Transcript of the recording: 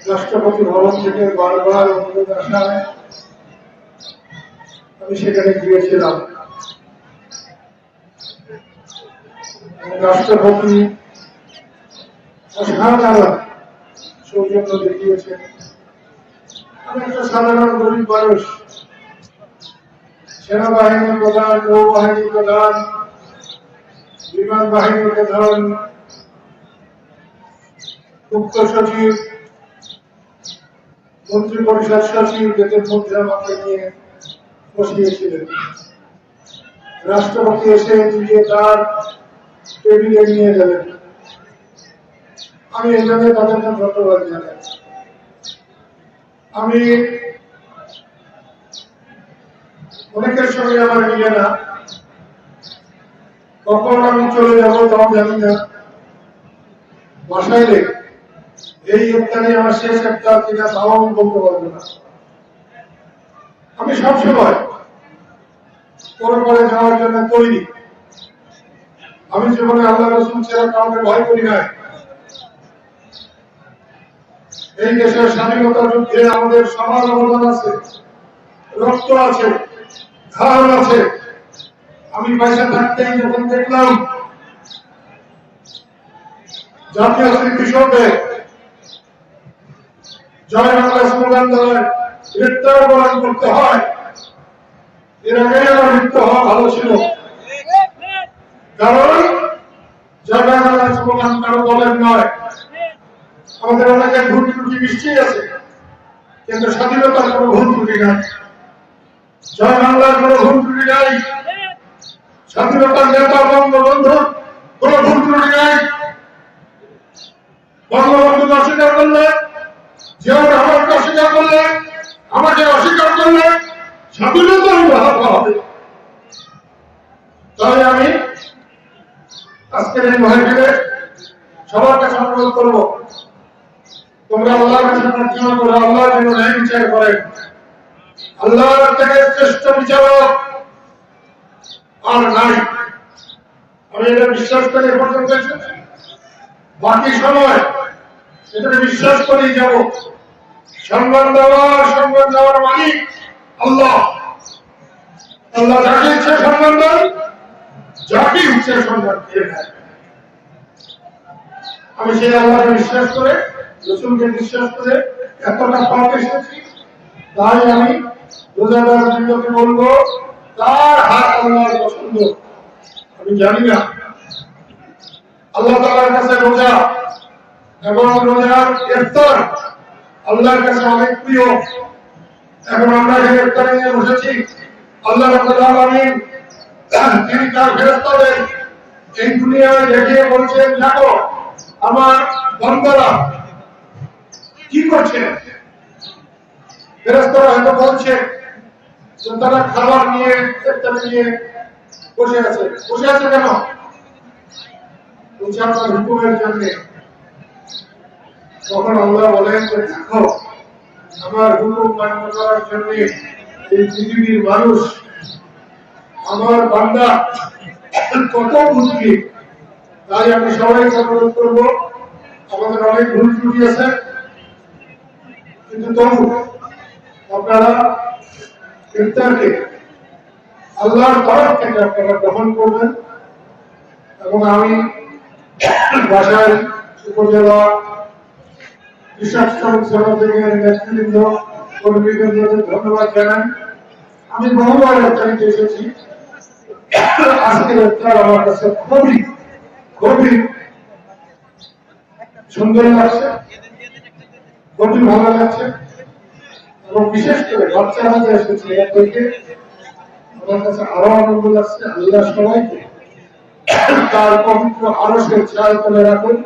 রাষ্ট্রপতি ভবন থেকে বারবার অনুরোধ আসায় আমি সেখানে গিয়েছিলাম। রাষ্ট্রপতি অসাধারণ সৌজন্য দেখিয়েছেন। আমি একটা সাধারণ গরিব মানুষ। সেনাবাহিনীর প্রধান নৌবাহিনীর প্রধান বিমান বাহিনীর প্রধান মুখ্য সচিব মন্ত্রী সচিব এদের মধ্যে আমাকে নিয়ে বসিয়েছিলেন। রাষ্ট্রপতি এসে নিজে তার টেবিলে নিয়ে গেলেন। আমি এই জন্য তাদেরকে ধন্যবাদ জানাই। আমি অনেকের সঙ্গে আমার মিলে না। কখন আমি চলে যাব তাও জানি না। বাসায় রেখে এই ইফতারি আমার শেষ ইফতার কিনা তাও আমি বলতে পারব না। আমি সবসময় পরপরে যাওয়ার জন্য তৈরি আমি জীবনে আল্লাহ রসুল ছাড়া কাউকে ভয় করি নাই। এই দেশের স্বাধীনতা যুদ্ধে আমাদের সমান অবদান আছে, রক্ত আছে, ঘাম আছে। আমি পয়সা থাকতেই যখন দেখলাম জাতীয় স্মৃতিসৌধে জয় বাংলা স্লোগান দেওয়ার গ্রেপ্তার বরণ করতে হয়। এর আগে আমার মৃত্যু হওয়া ভালো ছিল। কারণ জয় বাংলা স্লোগান কারও দলের নয়। আমাদের অনেকের ভুল ত্রুটি নিশ্চয়ই আছে, কিন্তু স্বাধীনতার কোনো ভুল ত্রুটি নাই। জয় বাংলার কোনো ভুল ত্রুটি নাই। স্বাধীনতার নেতা বঙ্গবন্ধুর কোনো ভুল ত্রুটি নাই। বঙ্গবন্ধু অস্বীকার করলে আমাকে অস্বীকার করলে স্বাধীনতা বিভাগ হবে। তাই আমি আজকের এই মহাবিলে সবার কাছে অনুরোধ করব, তোমরা আল্লাহ যেন বিচার করেন আল্লাহর থেকে শ্রেষ্ঠ বিচারক আর নাই। আমি এটা বিশ্বাস করে বাকি সময় এটা বিশ্বাস করেই যাব। সম্মান দেওয়ার সম্মান দেওয়ার মালিক আল্লাহ। আল্লাহ যাকে ইচ্ছে সম্মান দেন, যাকে ইচ্ছে সম্মান দিয়ে আমি সেই আল্লাহকে বিশ্বাস করে, রসুলকে বিশ্বাস করে এতটা পথ এসেছি, তাই আমি রোজাদার বৃন্দকে বলব, তার হাত আল্লাহর পছন্দ। আমি জানি না। আল্লাহ তালার কাছে রোজা, এবং রোজার ইফতার আল্লাহর কাছে অনেক প্রিয়। এখন আমরা এখানে নিয়ে বসেছি। আল্লাহ রাব্বুল তিনি তার ফেরেশতাদের এই দুনিয়ায় রেখে বলছেন, দেখো, আমার বান্দারা কি করছে? ফেরেশতারা হয়তো বলছে যে তারা খাবার নিয়ে ইফতারে নিয়ে বসে আছে। বসে আছে কেন? বলছে, আপনার হুকুমের জন্য। তখন আল্লাহ বলেন দেখো, আমার জন্য এই পৃথিবীর মানুষ, আমার বান্দা কত তাই আমি অনুরোধ করব, আমাদের অনেক ভুল ত্রুটি আছে, কিন্তু তবু আপনারা ইফতারকে আল্লাহর তরফ থেকে আপনারা গ্রহণ করবেন এবং আমি বাসায় উপজেলা কৃষক শ্রমিক সভা ধন্যবাদ জানাই। আমি বহুবার ইফতারিতে এসেছি আজকের ইফতার আমার কাছে খুবই খুবই সুন্দর লাগছে, খুবই ভালো লাগছে। এবং বিশেষ করে বাচ্চারা যে এসেছে এর থেকে। আমার কাছে আরও আনন্দ লাগছে, আল্লাহ সবাইকে। তার পবিত্র আরও সে চায় করে রাখুন।